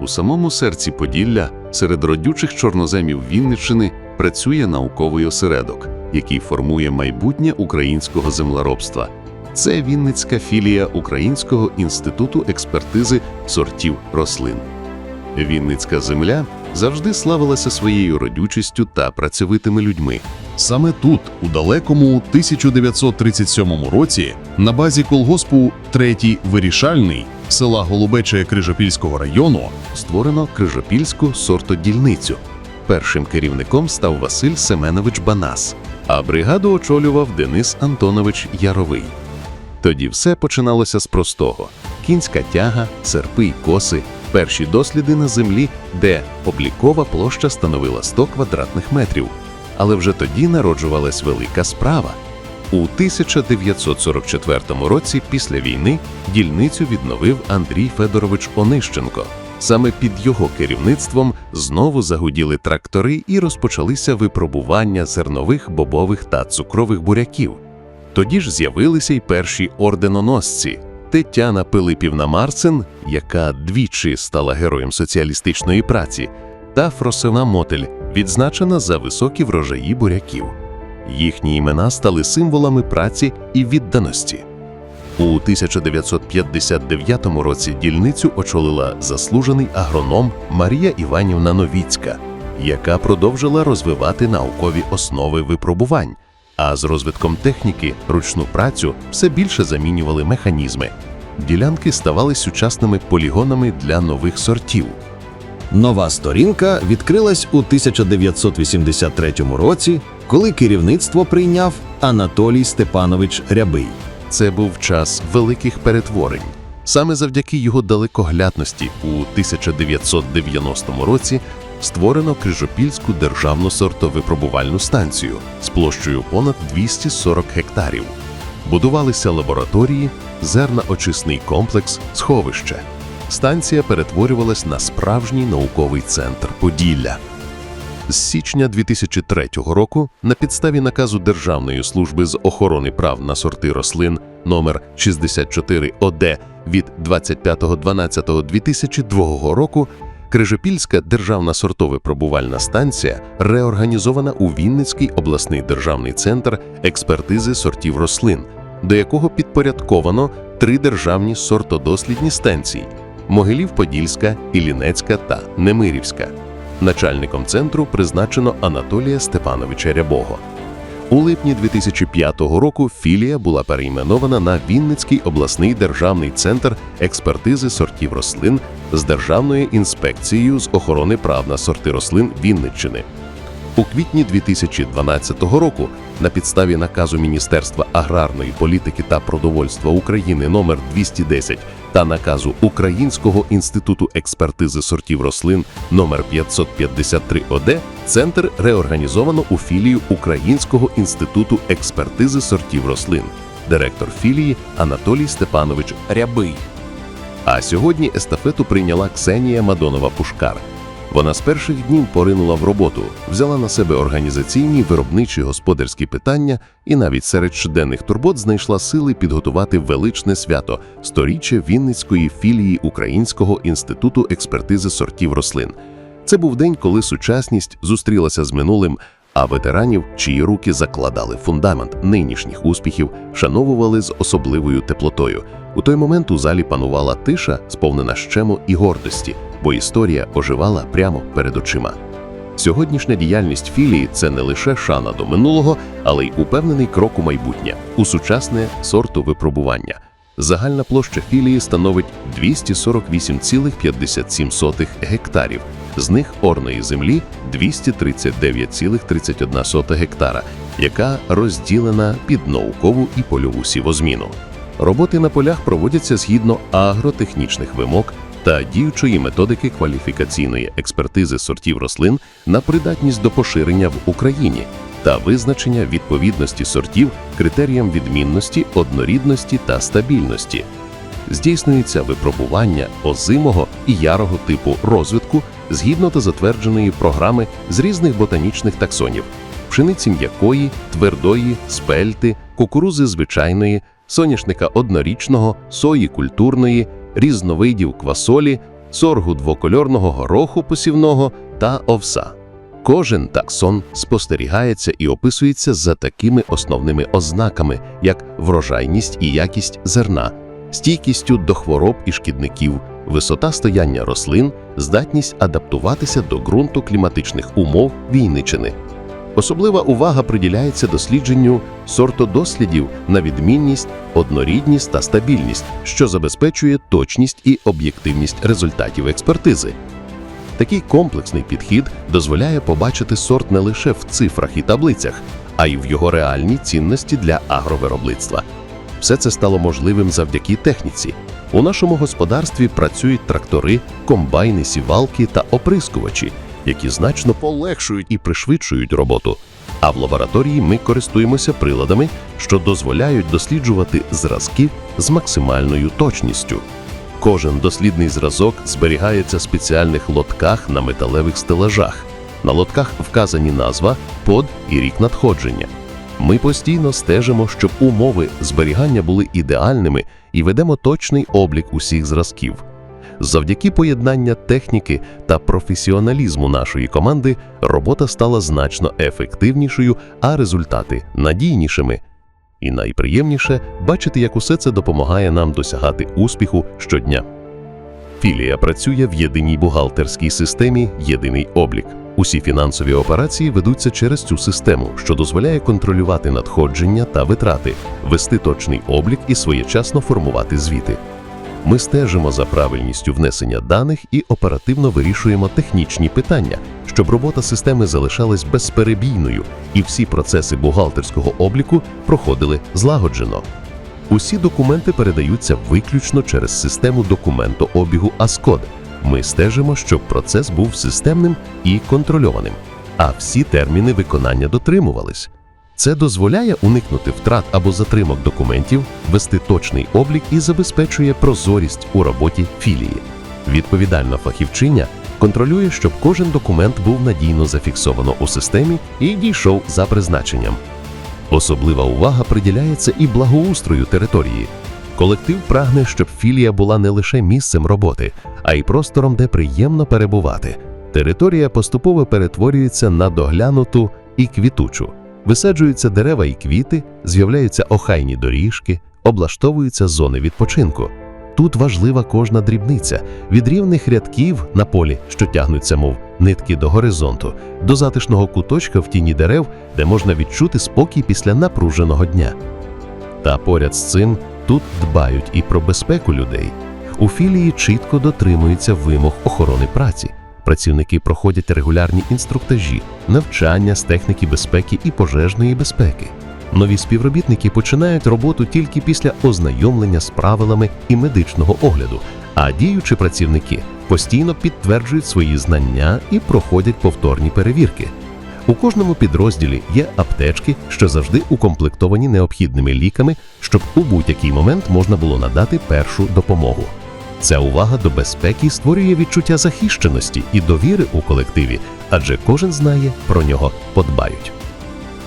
У самому серці Поділля, серед родючих чорноземів Вінниччини, працює науковий осередок, який формує майбутнє українського землеробства. Це Вінницька філія Українського інституту експертизи сортів рослин. Вінницька земля завжди славилася своєю родючістю та працьовитими людьми. Саме тут, у далекому 1937 році, на базі колгоспу Третій Вирішальний села Голубече Крижопільського району Створено Крижопільську сортодільницю. Першим керівником став Василь Семенович Банас, а бригаду очолював Денис Антонович Яровий. Тоді все починалося з простого: кінська тяга, серпи й коси, перші досліди на землі, де облікова площа становила 100 квадратних метрів. Але вже тоді народжувалась велика справа. У 1944 році після війни дільницю відновив Андрій Федорович Онищенко. Саме під його керівництвом знову загуділи трактори і розпочалися випробування зернових, бобових та цукрових буряків. Тоді ж з'явилися й перші орденоносці. Тетяна Пилипівна Марцин, яка двічі стала героєм соціалістичної праці, та Фросина Мотель, відзначена за високі врожаї буряків. Їхні імена стали символами праці і відданості. У 1959 році дільницю очолила заслужений агроном Марія Іванівна Новіцька, яка продовжила розвивати наукові основи випробувань. А з розвитком техніки ручну працю все більше замінювали механізми. Ділянки ставали сучасними полігонами для нових сортів. Нова сторінка відкрилась у 1983 році, коли керівництво прийняв Анатолій Степанович Рябий. Це був час великих перетворень. Саме завдяки його далекоглядності у 1990 році створено Крижопільську державну сортовипробувальну станцію з площею понад 240 гектарів. Будувалися лабораторії, зерноочисний комплекс, сховище. Станція перетворювалась на справжній науковий центр Поділля. З січня 2003 року на підставі наказу Державної служби з охорони прав на сорти рослин номер 64 ОД від 25.12.2002 року Крижопільська державна сортове-пробувальна станція реорганізована у Вінницький обласний державний центр експертизи сортів рослин, до якого підпорядковано три державні сортодослідні станції Могилів-Подільська, Іллінецька та Немирівська. Начальником центру призначено Анатолія Степановича Рябого. У липні 2005 року філія була перейменована на Вінницький обласний державний центр експертизи сортів рослин з Державною інспекцією з охорони прав на сорти рослин Вінниччини. У квітні 2012 року на підставі наказу Міністерства аграрної політики та продовольства України номер 210 та наказу Українського інституту експертизи сортів рослин номер 553 ОД центр реорганізовано у філію Українського інституту експертизи сортів рослин. Директор філії Анатолій Степанович Рябий. А сьогодні естафету прийняла Ксенія Мадонова Пушкар. Вона з перших днів поринула в роботу, взяла на себе організаційні, виробничі, господарські питання і навіть серед щоденних турбот знайшла сили підготувати величне свято сторіччя Вінницької філії Українського інституту експертизи сортів рослин. Це був день, коли сучасність зустрілася з минулим, а ветеранів, чиї руки закладали фундамент нинішніх успіхів, шановували з особливою теплотою. У той момент у залі панувала тиша, сповнена щему і гордості, бо історія оживала прямо перед очима. Сьогоднішня діяльність філії це не лише шана до минулого, але й упевнений крок у майбутнє, у сучасне сорту випробування. Загальна площа філії становить 248,57 гектарів. З них орної землі 239,31 гектара, яка розділена під наукову і польову сівозміну. Роботи на полях проводяться згідно агротехнічних вимог та діючої методики кваліфікаційної експертизи сортів рослин на придатність до поширення в Україні та визначення відповідності сортів критеріям відмінності, однорідності та стабільності. Здійснюється випробування озимого і ярого типу розвитку згідно до затвердженої програми з різних ботанічних таксонів пшениці м'якої, твердої, спельти, кукурузи звичайної, соняшника однорічного, сої культурної, різновидів квасолі, соргу двокольорного гороху посівного та овса. Кожен таксон спостерігається і описується за такими основними ознаками, як врожайність і якість зерна, стійкістю до хвороб і шкідників, висота стояння рослин, здатність адаптуватися до ґрунту кліматичних умов Вінничини. Особлива увага приділяється дослідженню сортодослідів на відмінність, однорідність та стабільність, що забезпечує точність і об'єктивність результатів експертизи. Такий комплексний підхід дозволяє побачити сорт не лише в цифрах і таблицях, а й в його реальній цінності для агровиробництва. Все це стало можливим завдяки техніці. У нашому господарстві працюють трактори, комбайни, сівалки та оприскувачі, які значно полегшують і пришвидшують роботу. А в лабораторії ми користуємося приладами, що дозволяють досліджувати зразки з максимальною точністю. Кожен дослідний зразок зберігається в спеціальних лотках на металевих стелажах. На лотках вказані назва, под і рік надходження. Ми постійно стежимо, щоб умови зберігання були ідеальними і ведемо точний облік усіх зразків. Завдяки поєднання техніки та професіоналізму нашої команди робота стала значно ефективнішою, а результати надійнішими. І найприємніше бачити, як усе це допомагає нам досягати успіху щодня. Філія працює в єдиній бухгалтерській системі Єдиний облік. Усі фінансові операції ведуться через цю систему, що дозволяє контролювати надходження та витрати, вести точний облік і своєчасно формувати звіти. Ми стежимо за правильністю внесення даних і оперативно вирішуємо технічні питання, щоб робота системи залишалась безперебійною і всі процеси бухгалтерського обліку проходили злагоджено. Усі документи передаються виключно через систему документообігу ASCOD. Ми стежимо, щоб процес був системним і контрольованим, а всі терміни виконання дотримувались. Це дозволяє уникнути втрат або затримок документів, вести точний облік і забезпечує прозорість у роботі філії. Відповідальна фахівчиня контролює, щоб кожен документ був надійно зафіксовано у системі і дійшов за призначенням. Особлива увага приділяється і благоустрою території. Колектив прагне, щоб філія була не лише місцем роботи, а й простором, де приємно перебувати. Територія поступово перетворюється на доглянуту і квітучу. Висаджуються дерева і квіти, з'являються охайні доріжки, облаштовуються зони відпочинку. Тут важлива кожна дрібниця від рівних рядків на полі, що тягнуться, мов нитки до горизонту, до затишного куточка в тіні дерев, де можна відчути спокій після напруженого дня. Та поряд з цим тут дбають і про безпеку людей. У філії чітко дотримуються вимог охорони праці. Працівники проходять регулярні інструктажі, навчання з техніки безпеки і пожежної безпеки. Нові співробітники починають роботу тільки після ознайомлення з правилами і медичного огляду, а діючі працівники постійно підтверджують свої знання і проходять повторні перевірки. У кожному підрозділі є аптечки, що завжди укомплектовані необхідними ліками, щоб у будь-який момент можна було надати першу допомогу. Ця увага до безпеки створює відчуття захищеності і довіри у колективі, адже кожен знає, про нього подбають.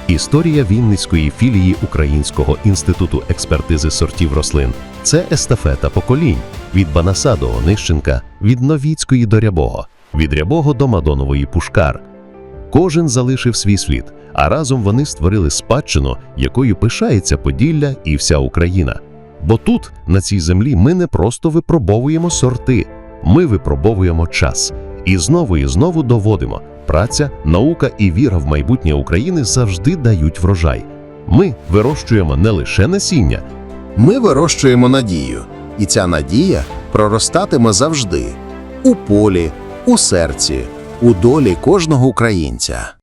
Історія Вінницької філії Українського інституту експертизи сортів рослин це естафета поколінь від Банаса до Онищенка, від Новіцької до Рябого, від Рябого до Мадонової Пушкар. Кожен залишив свій слід, а разом вони створили спадщину, якою пишається Поділля і вся Україна. Бо тут, на цій землі, ми не просто випробовуємо сорти, ми випробовуємо час. І знову і знову доводимо: праця, наука і віра в майбутнє України завжди дають врожай. Ми вирощуємо не лише насіння, Ми вирощуємо надію, і ця надія проростатиме завжди у полі, у серці, у долі кожного українця.